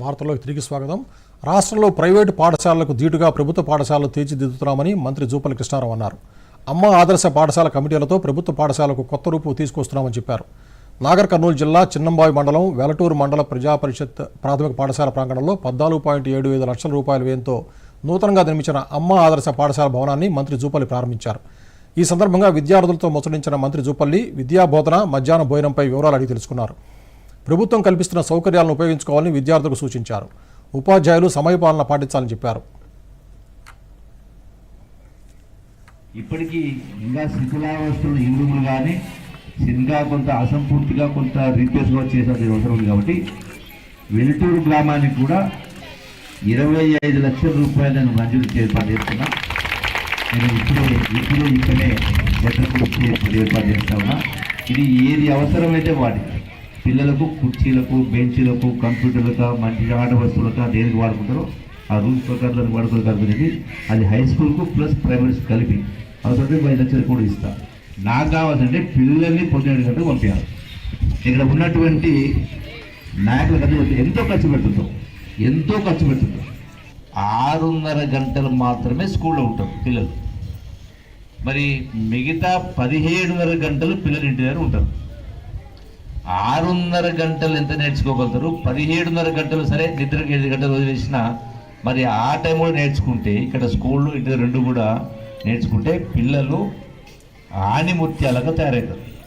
వార్తల్లోకి తిరిగి స్వాగతం. రాష్ట్రంలో ప్రైవేటు పాఠశాలలకు ధీటుగా ప్రభుత్వ పాఠశాలలు తీర్చిదిద్దుతున్నామని మంత్రి జూపల్లి కృష్ణారావు అన్నారు. అమ్మ ఆదర్శ పాఠశాల కమిటీలతో ప్రభుత్వ పాఠశాలకు కొత్త రూపు తీసుకొస్తున్నామని చెప్పారు. నాగర్ కర్నూలు జిల్లా చిన్నంబావి మండలం వెలటూరు మండల ప్రజా పరిషత్ ప్రాథమిక పాఠశాల ప్రాంగణంలో పద్నాలుగు పాయింట్ ఏడు ఐదు లక్షల రూపాయల వ్యయంతో నూతనంగా నిర్మించిన అమ్మ ఆదర్శ పాఠశాల భవనాన్ని మంత్రి జూపల్లి ప్రారంభించారు. ఈ సందర్భంగా విద్యార్థులతో ముచ్చటించిన మంత్రి జూపల్లి విద్యా బోధన మధ్యాహ్న భోజనంపై వివరాలు అడిగి తెలుసుకున్నారు. ప్రభుత్వం కల్పిస్తున్న సౌకర్యాలను ఉపయోగించుకోవాలని విద్యార్థులకు సూచించారు. ఉపాధ్యాయులు సమయపాలన పాటించాలని చెప్పారు. ఇప్పటికీ ఇంకా శిథిలావస్థలు ఇరువులు కానీ ఇంకా కొంత అసంపూర్తిగా కొంత రీప్లేస్ కూడా చేసే అవసరం ఉంది కాబట్టి వెలుటూరు గ్రామానికి కూడా ఇరవై ఐదు లక్షల రూపాయలు నేను మంజూరు ఏర్పాటు చేస్తున్నా. నేను ఇప్పుడే ఇప్పుడే ఇక్కడే లెటర్ ఏర్పాటు చేస్తా ఉన్నా. ఇది ఏది అవసరమైతే వాటికి. పిల్లలకు కుర్చీలకు బెంచీలకు కంప్యూటర్లకు మంచి ఆట వస్తువులకు దేనికి వాడుకుంటారో ఆ రూల్స్ ప్రకారం దానికి వాడుకోవాలి కలుపుతుంది అది హై స్కూల్కు ప్లస్ ప్రైమరీ కలిపి అవసరమైతే పది లక్షలు కూడా ఇస్తా. నాకు కావాల్సింటే పిల్లల్ని పొద్దున గంటకు పంపించాలి. ఇక్కడ ఉన్నటువంటి నాయకుల కథ ఎంతో ఖర్చు పెడుతుందో ఎంతో ఖర్చు పెడుతుందో ఆరున్నర గంటలు మాత్రమే స్కూల్లో ఉంటారు పిల్లలు. మరి మిగతా పదిహేడున్నర గంటలు పిల్లలు ఇంటి దగ్గర ఉంటారు. ఆరున్నర గంటలు ఎంత నేర్చుకోగలుగుతారు? పదిహేడున్నర గంటలు సరే నిద్రకి ఐదు గంటలు వదిలేసిన మరి ఆ టైం కూడా నేర్చుకుంటే ఇక్కడ స్కూళ్ళు ఇంటి రెండు కూడా నేర్చుకుంటే పిల్లలు ఆణిముత్యాలుగా తయారవుతారు.